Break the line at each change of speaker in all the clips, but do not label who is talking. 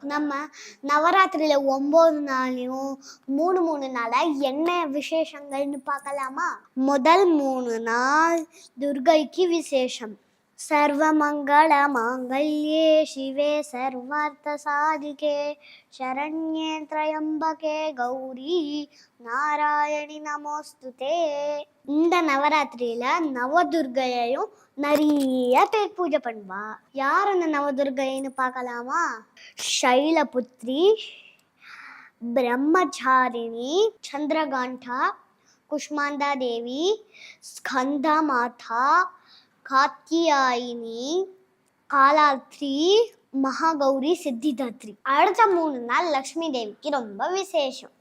நம்ம நவராத்திரியில ஒன்பது நாளையும் மூணு மூணு நாளா என்ன விசேஷங்கள்னு பார்க்கலாமா? முதல் மூணு நாள் துர்கைக்கு விசேஷம். சர்வமங்கள மாங்கல்யே சிவே சர்வார்த்த சாதிகே சரண்யே திரையம்பகே கௌரி நாராயணி நமோஸ்துதே. இந்த நவராத்திரியில நவதுர்கையையும் நிறைய பேர் பூஜை பண்ணுவா. யார் அந்த நவதுர்கைன்னு பார்க்கலாமா? சைலபுத்ரி பிரம்மச்சாரிணி சந்திரகாண்டா குஷ்மாந்தா தேவி ஸ்கந்தா மாதா காத்தியாயினி காலாத்ரி மகாகௌரி சித்திதாத்ரி அடுத்த மூணு நாள் லக்ஷ்மி தேவிக்கு ரொம்ப விசேஷம்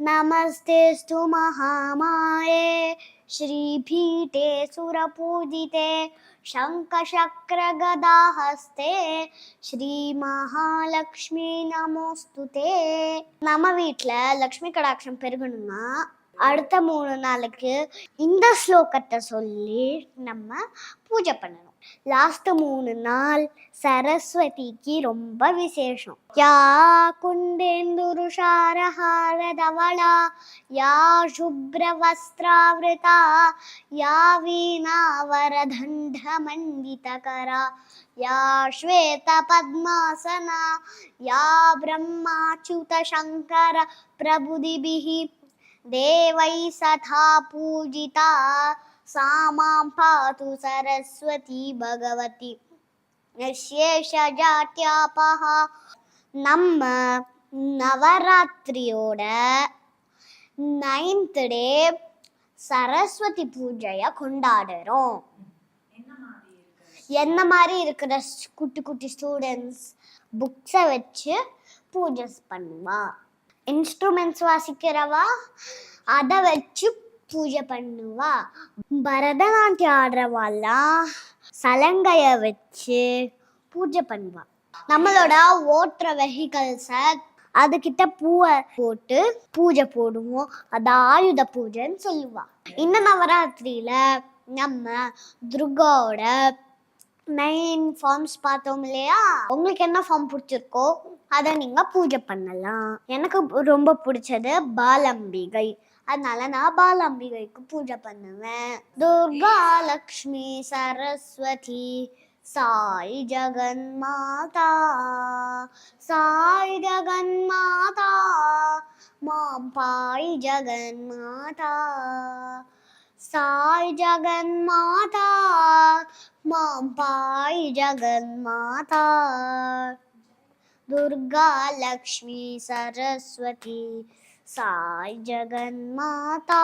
நமஸ்தேஸ்து மகாமாயே श्रीपीठे सुरपूजिते शङ्खचक्रगदाहस्ते ஸ்ரீமகாலக்ஷ்மி நமோஸ்துதே நம்ம வீட்டில் லக்ஷ்மி கடாட்சம் பெருகணும்னா அடுத்த மூணு நாளுக்கு இந்த ஸ்லோகத்தை சொல்லி நம்ம பூஜை பண்ணணும் லாஸ்ட் மூணு நாள் சரஸ்வதிக்கு ரொம்ப விசேஷம் யா குண்டேந்துருஷாரஹார தவளா யா शुभ्रवस्त्रावृता या वीणावरदण्डमण्डितकरा या श्वेतपद्मासना या ब्रह्माच्युतशङ्कर प्रबुधिभिः देवैः सथा पूजिता सा मां पातु सरस्वती भगवती நிசேஷஜாத்தியாபஹ நம்ம நவராத்திரியோட நைன்த் டே சரஸ்வதி பூஜையை கொண்டாடுறோம் என்ன மாதிரி இருக்கிற ஸ்- குட்டி குட்டி ஸ்டூடெண்ட்ஸ் புக்ஸை வச்சு பூஜை பண்ணுவா இன்ஸ்ட்ருமெண்ட்ஸ் வாசிக்கிறவா? அதை வச்சு பூஜை பண்ணுவா. பரதநாட்டியம் ஆடுறவாலாம் சலங்கைய வச்சு பூஜை பண்ணுவா. நம்மளோட ஓட்டுற வெஹிக்கல்ஸை அதுகிட்ட பூவை போட்டு பூஜை போடுவோம். அது ஆயுத பூஜைன்னு சொல்லுவா. இந்த நவராத்திரியில நம்ம துர்காவோட நைன் ஃபார்ம்ஸ் பார்த்தோம் இல்லையா? உங்களுக்கு என்ன ஃபார்ம் பிடிச்சிருக்கோ அதை நீங்கள் பூஜை பண்ணலாம். எனக்கு ரொம்ப பிடிச்சது பாலம்பிகை. அதனால நான் பாலாம்பிகைக்கு பூஜை பண்ணுவேன். துர்கா லக்ஷ்மி சரஸ்வதி சாய் ஜெகன் மாதா சாய் ஜெகன் மாதா மாம் பாய் ஜெகன் மாதா சாய் ஜெகன் மாதா மாம் பாய் ஜெகன் மாதா दुर्गा लक्ष्मी सरस्वती साई जगन्माता।